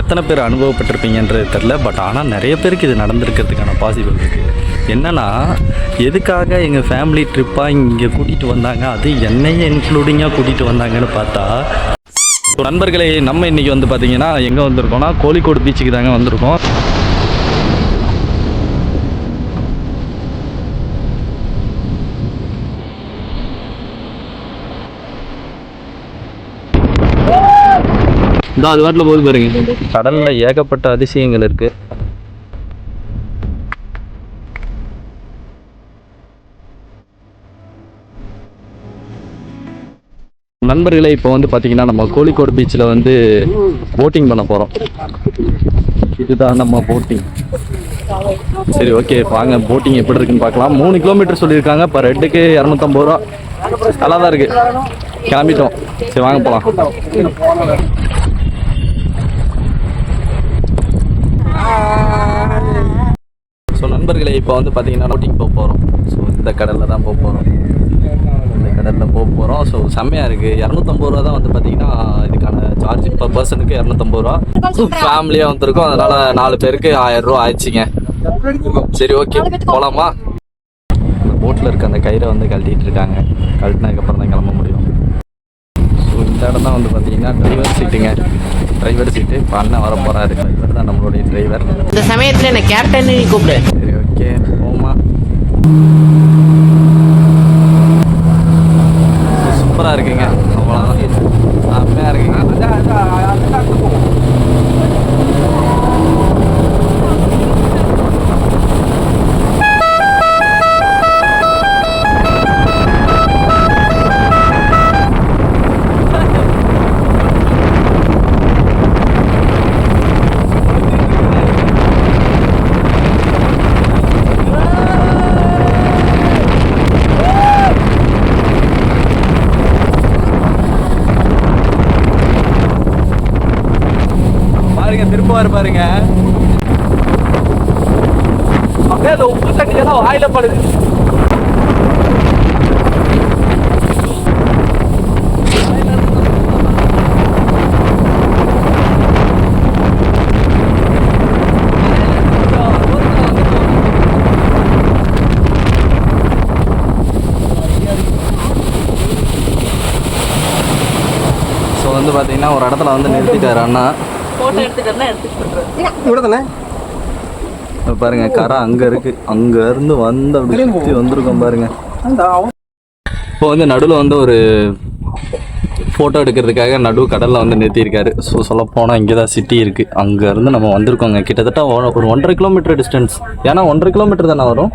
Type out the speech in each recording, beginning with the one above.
எத்தனை பேர் அனுபவப்பட்டிருப்பீங்கன்றது தெரில பட் ஆனால் நிறைய பேருக்கு இது நடந்திருக்கிறதுக்கான பாசிபிள் இருக்குது என்னென்னா எதுக்காக எங்கள் ஃபேமிலி ட்ரிப்பாக இங்கே கூட்டிகிட்டு வந்தாங்க அது என்னையே இன்க்ளூடிங்காக கூட்டிகிட்டு வந்தாங்கன்னு பார்த்தா நண்பர்களே நம்ம இன்றைக்கி வந்து பார்த்தீங்கன்னா எங்கே வந்திருக்கோம்னா கோழிக்கோடு பீச்சுக்கு தாங்க வந்திருக்கோம். இந்த அது வாட்டில் போது பாருங்க. கடலில் ஏகப்பட்ட அதிசயங்கள் இருக்குது நண்பர்களே இப்போ வந்து பார்த்தீங்கன்னா நம்ம கோழிக்கோடு பீச்சில் வந்து போட்டிங் பண்ண போகிறோம் இதுதான் நம்ம போட்டிங் சரி ஓகே வாங்க போட்டிங் எப்படி இருக்குன்னு பார்க்கலாம். மூணு கிலோமீட்டர் சொல்லியிருக்காங்க. இப்போ ரெட்டுக்கு இரநூத்தம்பது ரூபா. நல்லா தான் இருக்குது கிளம்பிட்டோம். சரி வாங்க போகலாம் ஸோ நண்பர்களை இப்போ வந்து பார்த்தீங்கன்னா போட்டிங் போக போகிறோம் ஸோ இந்த கடலில் தான் போக போகிறோம் இந்த கடலில் போக போகிறோம் ஸோ செம்மையாக இருக்குது இரநூத்தம்பது ரூபா தான் வந்து பார்த்தீங்கன்னா இதுக்கான சார்ஜ் இப்போ பர்சனுக்கு இரநூத்தம்பது ரூபா. ஃபேமிலியாக வந்திருக்கோம். அதனால் நாலு பேருக்கு ஆயிரம் ரூபா ஆயிடுச்சிங்க. சரி ஓகே போகலாமா அந்த போட்டில் இருக்க அந்த கயிறை வந்து கழட்டிகிட்டு இருக்காங்க. கழட்டினதுக்கப்புறம் தான் கிளம்ப முடியும். ஸோ இந்த இடம் தான் வந்து பார்த்தீங்கன்னா டிரைவர் சீட்டுங்க டிரைவர் சீட்டு இப்போ அண்ணன் வர போகிறாரு இவர் தான் நம்மளுடைய டிரைவர் இந்த சமயத்தில் என்ன கேப்டன் கூப்பிடு. சரி ஓகே போமா சூப்பராக இருக்குங்க அவ்வளோதான் செம்மையாக இருக்குங்க பாருங்க திருப்புவார் பாருங்க அப்படியே அந்த உப்பு தண்ணி எல்லாம் வாயில படுது ஸோ வந்து பார்த்தீங்கன்னா ஒரு இடத்துல வந்து நிறுத்திட்டாரு அண்ணா. போட்டோ எடுத்துக்கிறேன்னா எடுத்துட்டு இவ்வளோதானே இப்ப பாருங்க கரை அங்கே இருக்கு. அங்கே இருந்து வந்து அப்படி சுற்றி வந்திருக்கோம் பாருங்க. இப்போ வந்து நடுவில் வந்து ஒரு ஃபோட்டோ எடுக்கிறதுக்காக நடு கடலில் வந்து நிறுத்தியிருக்காரு. ஸோ சொல்லப்போனால் இங்கே தான் சிட்டி இருக்குது அங்கேருந்து நம்ம வந்திருக்கோங்க. கிட்டத்தட்ட ஒரு ஒன்றரை கிலோமீட்டர் டிஸ்டன்ஸ் ஏன்னா ஒன்றரை கிலோமீட்டர் தானே வரும்?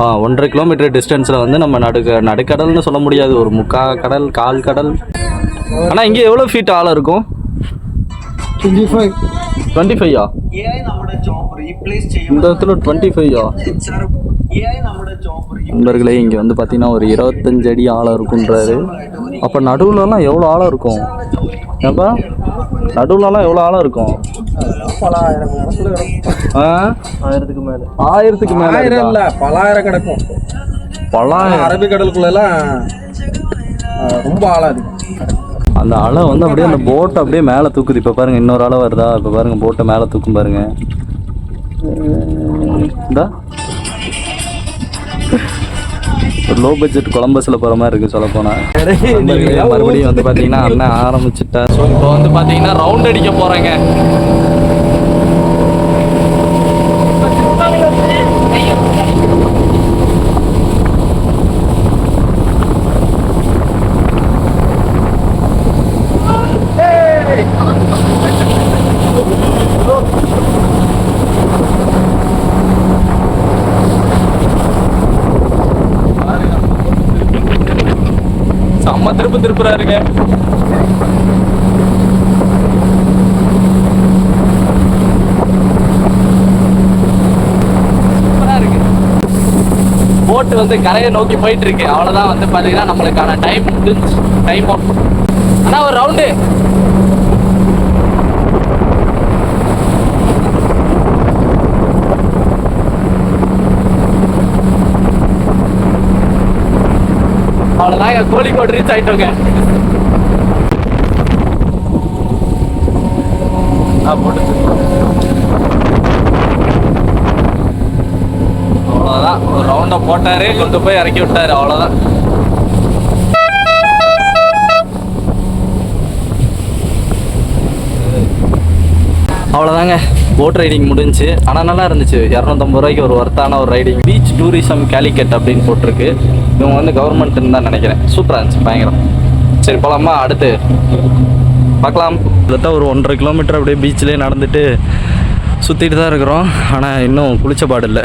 ஆ ஒன்றரை கிலோமீட்டர் டிஸ்டன்ஸில் வந்து நம்ம நடுக்க நடுக்கடல்னு சொல்ல முடியாது. ஒரு முக்கா கடல் கால் கடல். ஆனால் இங்கே எவ்வளோ ஃபீட் ஆழம் இருக்கும்? டுவெண்ட்டி ஃபைவ் டுவெண்ட்டி ஃபைவ் இந்த இடத்துல டுவெண்ட்டி ஃபைவ்யா நண்பர்களே இங்கே வந்து பார்த்தீங்கன்னா ஒரு இருபத்தஞ்சு அடி ஆழம் இருக்குன்றாரு. அப்போ நடுவுலலாம் எவ்வளோ ஆழம் இருக்கும்? ஏப்பா நடுவுலலாம் எவ்வளோ ஆழம் இருக்கும்? ஆயிரத்துக்கு மேலே. ஆயிரத்துக்கு மேலே இல்லை பலாயிரம் கிடக்கும். பலாயிரம் அரபிக்கடலுக்குள்ளெல்லாம் ரொம்ப ஆழம் இருக்கும் அந்த அலை வந்து அப்படியே அந்த போட்டை அப்படியே மேலே தூக்குது. இப்போ பாருங்க இன்னொரு அலை வருதா? இப்போ பாருங்க போட்டை மேலே தூக்கும் பாருங்க. இந்தா. ஒரு லோ பட்ஜெட் கொலம்பஸில் போகிற மாதிரி இருக்குது சொல்ல போனால் மறுபடியும் வந்து பார்த்தீங்கன்னா அண்ணன் ஆரம்பிச்சுட்டா ஸோ இப்போ வந்து பார்த்தீங்கன்னா ரவுண்ட் அடிக்க போகிறேங்க பக்கம் திருப்புறாருங்க போட்டு போட் வந்து கரையை நோக்கி போயிட்டு இருக்கு அவ்வளவுதான் வந்து பாத்தீங்கன்னா நம்மளுக்கான டைம் டைம் ஆனா ஒரு ரவுண்டு அவ்வளோதான் கோழிக்கோடு ரீச் ஆகிட்டோங்க அவ்வளோதான் ஒரு ரவுண்டை போட்டாரு கொண்டு போய் இறக்கி விட்டாரு அவ்வளோதான் அவ்வளோதாங்க போட் ரைடிங் முடிஞ்சுச்சு ஆனால் நல்லா இருந்துச்சு. இரநூத்தம்பது ரூபாய்க்கு ஒரு ஒர்த்தான ஒரு ரைடிங் பீச் டூரிசம் கேலிக்கட் அப்படின்னு போட்டிருக்கு. இவங்க வந்து கவர்மெண்ட்டுன்னு தான் நினைக்கிறேன். சூப்பராக இருந்துச்சு பயங்கரம். சரி போகலாமா அடுத்து. பார்க்கலாம். கிட்டத்தட்ட ஒரு ஒன்றரை கிலோமீட்டர் அப்படியே பீச்சிலே நடந்துட்டு சுற்றிட்டு தான் இருக்கிறோம். ஆனால் இன்னும் குளிச்ச பாடு இல்லை.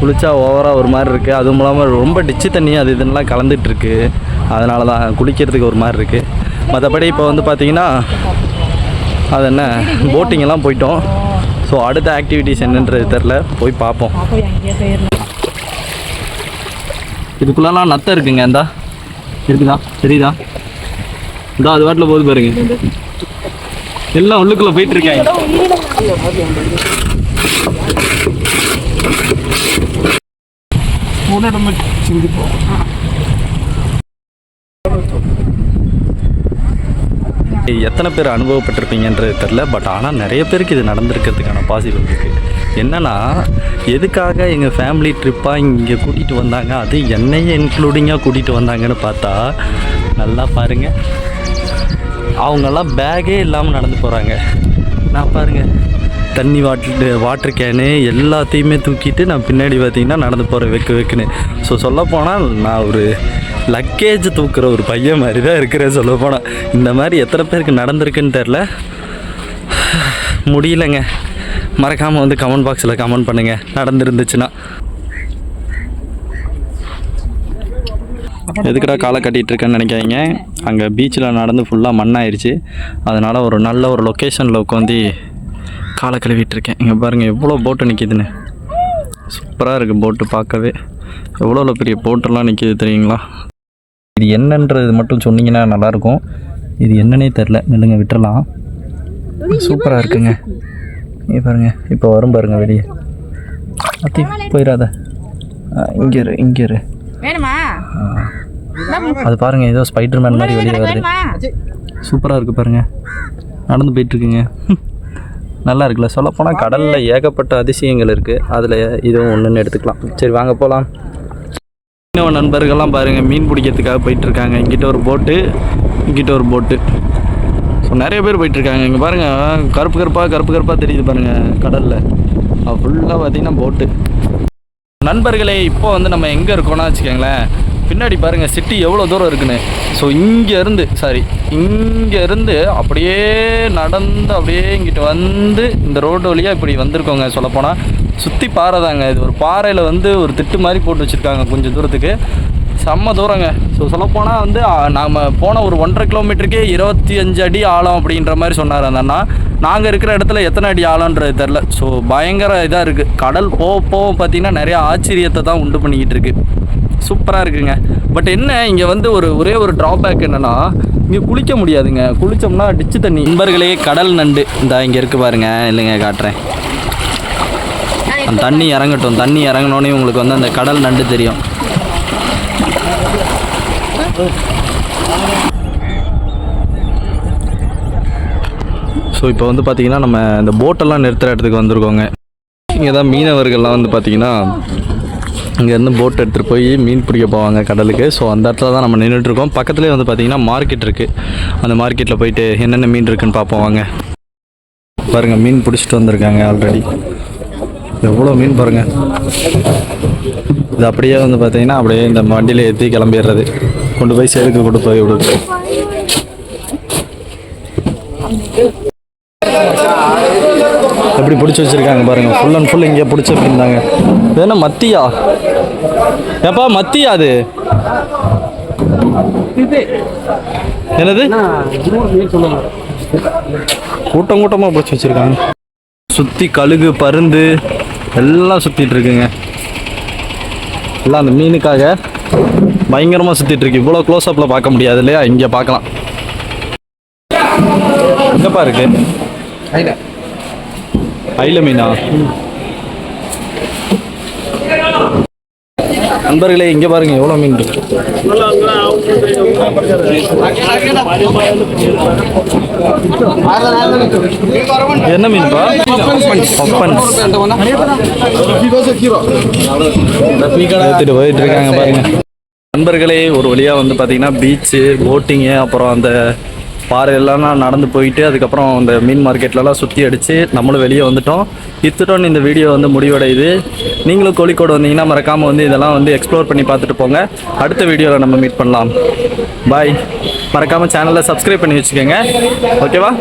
குளிச்சா ஓவராக ஒரு மாதிரி இருக்குது அதுவும் இல்லாமல் ரொம்ப டிச்சு தண்ணி அது இதுன்னெலாம் கலந்துட்டுருக்கு அதனால தான் குளிக்கிறதுக்கு ஒரு மாதிரி இருக்குது மற்றபடி இப்போ வந்து பார்த்திங்கன்னா அது என்ன? போட்டிங்கெல்லாம் போயிட்டோம். ஸோ அடுத்த ஆக்டிவிட்டிஸ் என்னன்றது தெரில போய் பார்ப்போம். இதுக்குள்ளலாம் நத்தை இருக்குங்க இந்தா. இருக்குதா? தெரியுதா? இதோ அது வாட்டில் போகுது பாருங்க. எல்லாம் உள்ளுக்குள்ள போயிட்டு இருக்காங்க. எத்தனை பேர் அனுபவப்பட்டிருப்பீங்கன்றது தெரில பட் ஆனால் நிறைய பேருக்கு இது நடந்திருக்கிறதுக்கான பாசிபிள் இருக்குது என்னென்னா எதுக்காக எங்கள் ஃபேமிலி ட்ரிப்பாக இங்கே கூட்டிகிட்டு வந்தாங்க அது என்னையே இன்க்ளூடிங்காக கூட்டிகிட்டு வந்தாங்கன்னு பார்த்தா நல்லா பாருங்கள் அவங்கெல்லாம் பேக்கே இல்லாமல் நடந்து போகிறாங்க நான் பாருங்கள் தண்ணி வாட்டர் வாட்டர் கேனு எல்லாத்தையுமே தூக்கிட்டு நான் பின்னாடி பார்த்தீங்கன்னா நடந்து போகிறேன் வெக்கு வெக்குன்னு. ஸோ சொல்லப்போனால் நான் ஒரு லக்கேஜ் தூக்குற ஒரு பையன் மாதிரி தான் இருக்கிறேன் சொல்லப்போனால் இந்த மாதிரி எத்தனை பேருக்கு நடந்திருக்குன்னு தெரில முடியலங்க. மறக்காமல் வந்து கமெண்ட் பாக்ஸில் கமெண்ட் பண்ணுங்கள் நடந்துருந்துச்சுன்னா. எதுக்குடா காலை கட்டிகிட்டு இருக்கேன்னு நினைக்காதீங்க. அங்கே பீச்சில் நடந்து ஃபுல்லாக மண்ணாயிருச்சு. அதனால் ஒரு நல்ல ஒரு லொக்கேஷனில் உட்காந்து காலை கழுவிட்டுருக்கேன் இங்கே பாருங்கள் எவ்வளோ போட்டு நிற்கிதுன்னு சூப்பராக இருக்குது போட்டு பார்க்கவே. எவ்வளோ பெரிய போட்டெல்லாம் நிற்கிது தெரியுங்களா? இது என்னன்றது மட்டும் சொன்னீங்கன்னா நல்லாயிருக்கும். இது என்னன்னே தெரில. நில்லுங்க விட்டுறலாம். சூப்பராக இருக்குங்க. இங்கே பாருங்க இப்போ வரும் பாருங்க வெளியே. அத்தி போயிடாத. இங்கே இரு இங்கே இரு. அது பாருங்க ஏதோ ஸ்பைடர் மேன் மாதிரி வெளியே வருது. சூப்பராக இருக்குது பாருங்க. நடந்து போயிட்டுருக்குங்க. நல்லா இருக்குல்ல. சொல்லப்போனால் கடலில் ஏகப்பட்ட அதிசயங்கள் இருக்குது அதில் இதுவும் ஒன்றுன்னு எடுத்துக்கலாம். சரி வாங்க போகலாம் இன்னும் நண்பர்கள்லாம் பாருங்கள் மீன் பிடிக்கிறதுக்காக போயிட்டுருக்காங்க. இங்கிட்ட ஒரு போட்டு இங்கிட்ட ஒரு போட்டு ஸோ நிறைய பேர் போயிட்டுருக்காங்க. இங்கே பாருங்கள் கருப்பு கருப்பாக கருப்பு கருப்பாக தெரியுது பாருங்கள் கடலில். ஃபுல்லாக பார்த்தீங்கன்னா போட்டு நண்பர்களே இப்போ வந்து நம்ம எங்கே இருக்கோம்னா வச்சுக்கோங்களேன் பின்னாடி பாருங்கள் சிட்டி எவ்வளோ தூரம் இருக்குன்னு. ஸோ இங்கேருந்து சாரி இங்கேருந்து அப்படியே நடந்து அப்படியே இங்கிட்டு வந்து இந்த ரோடு வழியாக இப்படி வந்திருக்கோங்க சொல்லப்போனால் சுற்றி பாறை தாங்க இது ஒரு பாறையில் வந்து ஒரு திட்டு மாதிரி போட்டு வச்சுருக்காங்க கொஞ்சம் தூரத்துக்கு. செம்ம தூரங்க. ஸோ சொல்லப்போனால் வந்து நாம் போன ஒரு ஒன்றரை கிலோமீட்டருக்கே இருபத்தி அஞ்சு அடி ஆழம் அப்படின்ற மாதிரி சொன்னார் அந்த அண்ணா. நாங்கள் இருக்கிற இடத்துல எத்தனை அடி ஆழம்ன்றது தெரில ஸோ பயங்கர இதாக இருக்குது கடல் போக போக பார்த்திங்கன்னா நிறையா ஆச்சரியத்தை தான் உண்டு பண்ணிக்கிட்டு இருக்கு. சூப்பராக இருக்குங்க. பட் என்ன இங்கே வந்து ஒரு ஒரே ஒரு ட்ராபேக் என்னென்னா இங்கே குளிக்க முடியாதுங்க. குளித்தோம்னா டிச்சு தண்ணி. நண்பர்களே கடல் நண்டு. இந்த இங்கே இருக்கு பாருங்க. இல்லைங்க காட்டுறேன். அந்த தண்ணி இறங்கட்டும் தண்ணி இறங்கினோடனே உங்களுக்கு வந்து அந்த கடல் நண்டு தெரியும். ஸோ இப்போ வந்து பார்த்தீங்கன்னா நம்ம இந்த போட்டெல்லாம் நிறுத்துகிற இடத்துக்கு வந்திருக்கோங்க. இங்கே தான் மீனவர்கள்லாம் வந்து பார்த்தீங்கன்னா இங்கேருந்து போட் எடுத்துகிட்டு போய் மீன் பிடிக்க போவாங்க கடலுக்கு. ஸோ அந்த இடத்துல தான் நம்ம நின்றுட்டு இருக்கோம். பக்கத்துலேயே வந்து பார்த்தீங்கன்னா மார்க்கெட் இருக்குது அந்த மார்க்கெட்டில் போயிட்டு என்னென்ன மீன் இருக்குன்னு பார்ப்போம் வாங்க. பாருங்கள் மீன் பிடிச்சிட்டு வந்திருக்காங்க ஆல்ரெடி எவ்வளோ மீன் பாருங்கள் இது அப்படியே வந்து பார்த்தீங்கன்னா அப்படியே இந்த வண்டியில் ஏற்றி கிளம்பிடுறது. கொண்டு போய் சேலுக்கு கொண்டு போய் விடுது எப்படி பிடிச்சி வச்சிருக்காங்க பாருங்கள் ஃபுல் அண்ட் ஃபுல் இங்கே பிடிச்சி வச்சிருந்தாங்க இது என்ன மத்தியா? ஏப்பா மத்தியா அது? என்னது? கூட்டம் கூட்டமாக பிடிச்சி வச்சிருக்காங்க. சுற்றி கழுகு பருந்து எல்லாம் சுற்றிட்டு இருக்குங்க. எல்லாம் அந்த மீனுக்காக பயங்கரமாக சுற்றிட்டு இருக்கு. இவ்வளோ க்ளோஸ் அப்பில் பார்க்க முடியாது இல்லையா? இங்கே பார்க்கலாம். எங்கப்பா இருக்கு? ஐல. மீனா? நண்பர்களே இங்கே பாருங்க எவ்வளோ மீன் இருக்கு? என்ன மீன்பா எடுத்துட்டு போயிட்டு இருக்காங்க பாருங்க. நண்பர்களே ஒரு வழியா வந்து பாத்தீங்கன்னா பீச்சு போட்டிங்கு அப்புறம் அந்த பாறை நடந்து போயிட்டு அதுக்கப்புறம் அந்த மீன் மார்க்கெட்லலாம் சுற்றி அடித்து நம்மளும் வெளியே வந்துட்டோம். இத்துடன் இந்த வீடியோ வந்து முடிவடையுது. நீங்களும் கோழிக்கோடு வந்தீங்கன்னா மறக்காமல் வந்து இதெல்லாம் வந்து எக்ஸ்ப்ளோர் பண்ணி பார்த்துட்டு போங்க. அடுத்த வீடியோவில் நம்ம மீட் பண்ணலாம். பாய் மறக்காமல் சேனலை சப்ஸ்கிரைப் பண்ணி வச்சுக்கோங்க. ஓகேவா